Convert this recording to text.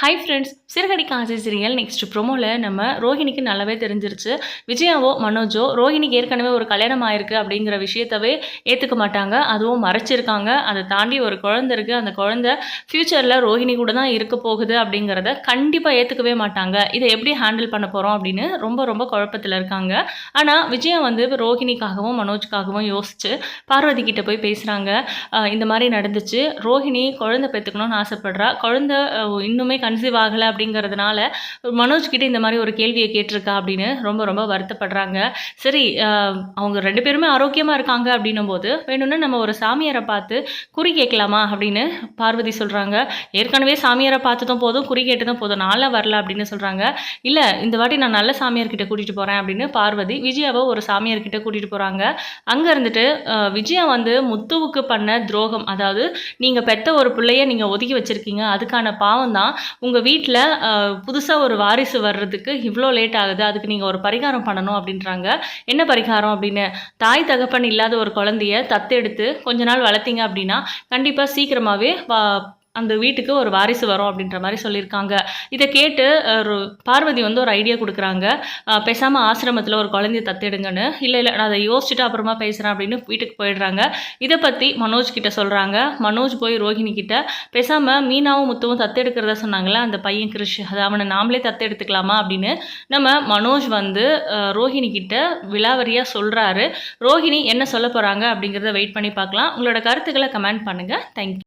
High friends சிறுகடி காசி serial next ப்ரோமோவில் நம்ம ரோஹிணிக்கு நல்லாவே தெரிஞ்சிருச்சு. விஜயாவோ மனோஜோ ரோஹிணிக்கு ஏற்கனவே ஒரு கல்யாணம் ஆயிருக்கு அப்படிங்கிற விஷயத்தவே ஏற்றுக்க மாட்டாங்க. அதுவும் மறைச்சிருக்காங்க. அதை தாண்டி ஒரு குழந்தை இருக்குது அந்த குழந்தை ஃப்யூச்சரில் ரோஹிணி கூட தான் இருக்க போகுது அப்படிங்கிறத கண்டிப்பாக ஏற்றுக்கவே மாட்டாங்க. இதை எப்படி ஹேண்டில் பண்ண போகிறோம் அப்படின்னு ரொம்ப ரொம்ப குழப்பத்தில் இருக்காங்க. ஆனால் விஜயா வந்து ரோஹிணிக்காகவும் மனோஜ்க்காகவும் யோசிச்சு பார்வதி கிட்ட போய் பேசுகிறாங்க இந்த மாதிரி நடந்துச்சு. ரோஹிணி குழந்தை பெற்றுக்கணும்னு ஆசைப்படுறா. குழந்தை இன்னுமே கன்சீவ் ஆகலை அப்படிங்கிறதுனால மனோஜ்கிட்ட இந்த மாதிரி ஒரு கேள்வியை கேட்டிருக்கா அப்படின்னு ரொம்ப ரொம்ப வருத்தப்படுறாங்க. சரி அவங்க ரெண்டு பேருமே ஆரோக்கியமாக இருக்காங்க அப்படின்னும் போது வேணும்னா நம்ம ஒரு சாமியாரை பார்த்து குறி கேட்கலாமா அப்படின்னு பார்வதி சொல்கிறாங்க ஏற்கனவே சாமியாரை பார்த்ததும் போதும் குறி கேட்டதும் போதும் நாளாக வரல அப்படின்னு சொல்கிறாங்க இல்லை இந்த வாட்டி நான் நல்ல சாமியார்கிட்ட கூட்டிகிட்டு போகிறேன் அப்படின்னு பார்வதி விஜயாவை ஒரு சாமியார்கிட்ட கூட்டிகிட்டு போகிறாங்க அங்கே இருந்துட்டு விஜயா வந்து முத்துவுக்கு பண்ண துரோகம் அதாவது நீங்கள் பெத்த ஒரு பிள்ளைய நீங்கள் ஒதுக்கி வச்சுருக்கீங்க அதுக்கான பாவம் தான் உங்கள் வீட்டில் புதுசாக ஒரு வாரிசு வர்றதுக்கு இவ்வளோ லேட் ஆகுது அதுக்கு நீங்கள் ஒரு பரிகாரம் பண்ணணும் அப்படின்றாங்க. என்ன பரிகாரம் அப்படின்னு? தாய் தகப்பன் இல்லாத ஒரு குழந்தைய தத்தெடுத்து கொஞ்ச நாள் வளர்த்தீங்க அப்படின்னா கண்டிப்பாக சீக்கிரமாகவே வா அந்த வீட்டுக்கு ஒரு வாரிசு வரும் அப்படின்ற மாதிரி சொல்லியிருக்காங்க. இதை கேட்டு ஒரு பார்வதி வந்து ஒரு ஐடியா கொடுக்குறாங்க. பேசாமல் ஆசிரமத்தில் ஒரு குழந்தைய தத்தெடுங்கன்னு. இல்லை இல்லை நான் அதை யோசிச்சுட்டு அப்புறமா பேசுகிறேன் அப்படின்னு வீட்டுக்கு போயிடுறாங்க. இதை பற்றி மனோஜ் கிட்ட சொல்கிறாங்க மனோஜ் போய் ரோஹிணி கிட்ட பேசாமல் மீனாவும் முத்துவும் தத்தெடுக்கிறதா சொன்னாங்களே அந்த பையன் கிருஷ் அதை அவனை நாமளே தத்தெடுத்துக்கலாமா? அப்படின்னு நம்ம மனோஜ் வந்து ரோஹிணி கிட்ட விலாவரியாக சொல்கிறாரு ரோஹிணி என்ன சொல்ல போகிறாங்க அப்படிங்கிறத வெயிட் பண்ணி பார்க்கலாம். உங்களோட கருத்துக்களை கமெண்ட் பண்ணுங்கள் தேங்க்யூ